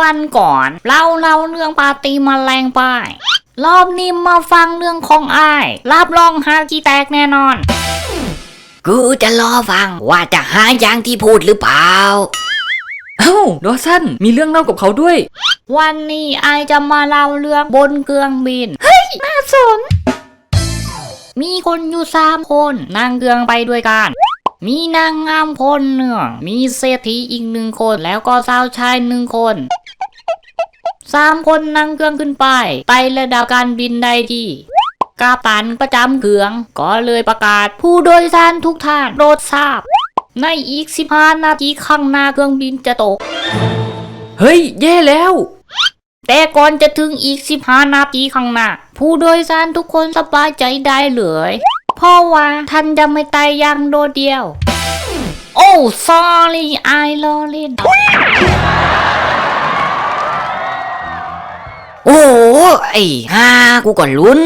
วันก่อนเราเล่าเรื่องปาร์ตี้มาแรงไป้ายรอบนี้มาฟังเรื่องของอ้ายรับรองฮากีแตกแน่นอน กูจะรอฟังว่าจะหาอย่างที่พูดหรือเปล่า เอ้าดอสันมีเรื่องเล่ากับเขาด้วย วันนี้ไอายจะมาเล่าเรื่องบนเครื่องบิน เฮ้ย น่าสน มีคนอยู่สามคนนั่งเครื่องไปด้วยกันมีนางงามคนหนึ่งมีเศรษฐีอีกหนึ่งคน แล้วก็สาวชายหนึ่งคน สามคนนั่งเครื่องขึ้นไปไต่ระดับการบินได้ที่กาตันประจำเครื่อง ก็เลยประกาศผู้โดยสารทุกท่านโปรดทราบ ในอีก 15 นาทีข้างหน้าเครื่องบินจะตก เฮ้ย แย่แล้ว แต่ก่อนจะถึงอีก 15 นาทีข้างหน้า ผู้โดยสารทุกคนสบายใจได้เลยเพราะว่าท่านจะไม่ตายอย่างโดดเดียว โอ้ sorry ไอลอเล่ ไอ้ฮ่ากูก็ลุ้น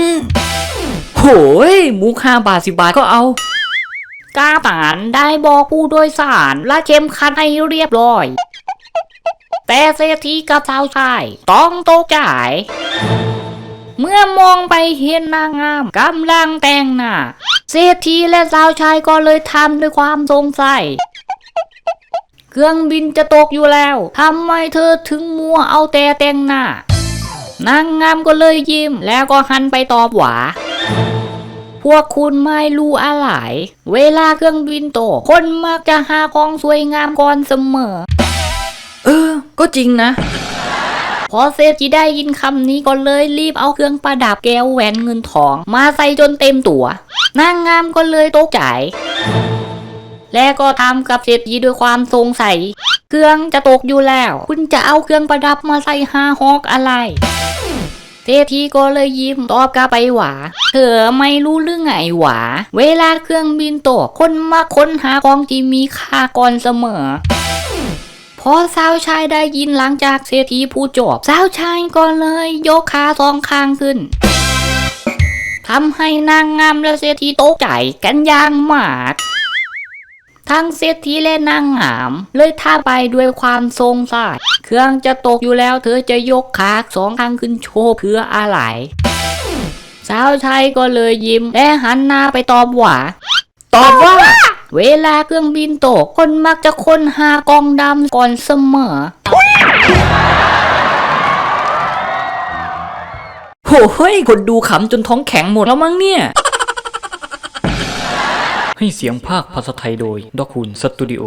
โหยมุกห้าบาทสิบาทก็เอากาตานได้บอกผู้โดยสารและเข็มขัดให้เรียบร้อย แต่เศรษฐีกับสาวชายต้องตกใจเมื่อมองไปเห็นนางงามกำลังแต่งหน้าเศรษฐีและสาวชายก็เลยทำด้วยความสงสัยเครื่องบินจะตกอยู่แล้วทำไมเธอถึงมัวเอาแต่แต่งหน้า นางงามก็เลยยิ้ม แล้วก็หันไปตอบหวาพวกคุณไม่รู้อะไร เวลาเครื่องบินตก คนมักจะหาของสวยงามก่อนเสมอ เออ ก็จริงนะ พอเซฟจีได้ยินคำนี้ก็เลยรีบเอาเครื่องประดับแก้วแหวนเงินทอง มาใส่จนเต็มตัว นางงามก็เลยตกใจ และก็ทำกับเศรษฐีด้วยความสงสัย เครื่องจะตกอยู่แล้ว คุณจะเอาเครื่องประดับมาใส่ฮาฮอกอะไร เศรษฐีก็เลยยิ้มตอบกลับไปหว่าเธอไม่รู้เรื่องไงหวาเวลาเครื่องบินตกคนมาค้นหาของที่มีค่าก่อนเสมอพอสาวชายได้ยินหลังจากเศรษฐีผู้จบสาวชายก็เลยยกขาสองข้างขึ้นทำให้นางงามและเศรษฐีตกใจกันอย่างมาก ทั้งเศรษฐีและนางงาม เลยท่าไปด้วยความสงสัยเครื่องจะตกอยู่แล้วเธอจะยกขาสองข้างขึ้นโชว์เพื่ออะไร สาวชายก็เลยยิ้ม และหันหน้าไปตอบว่า ตอบว่า เวลาเครื่องบินตก คนมักจะค้นหากองดำก่อนเสมอโหเฮ้ยคนดูขำจนท้องแข็งหมดแล้วมั้งเนี่ย ให้เสียงภาคภาษาไทยโดยดอกคุณสตูดิโอ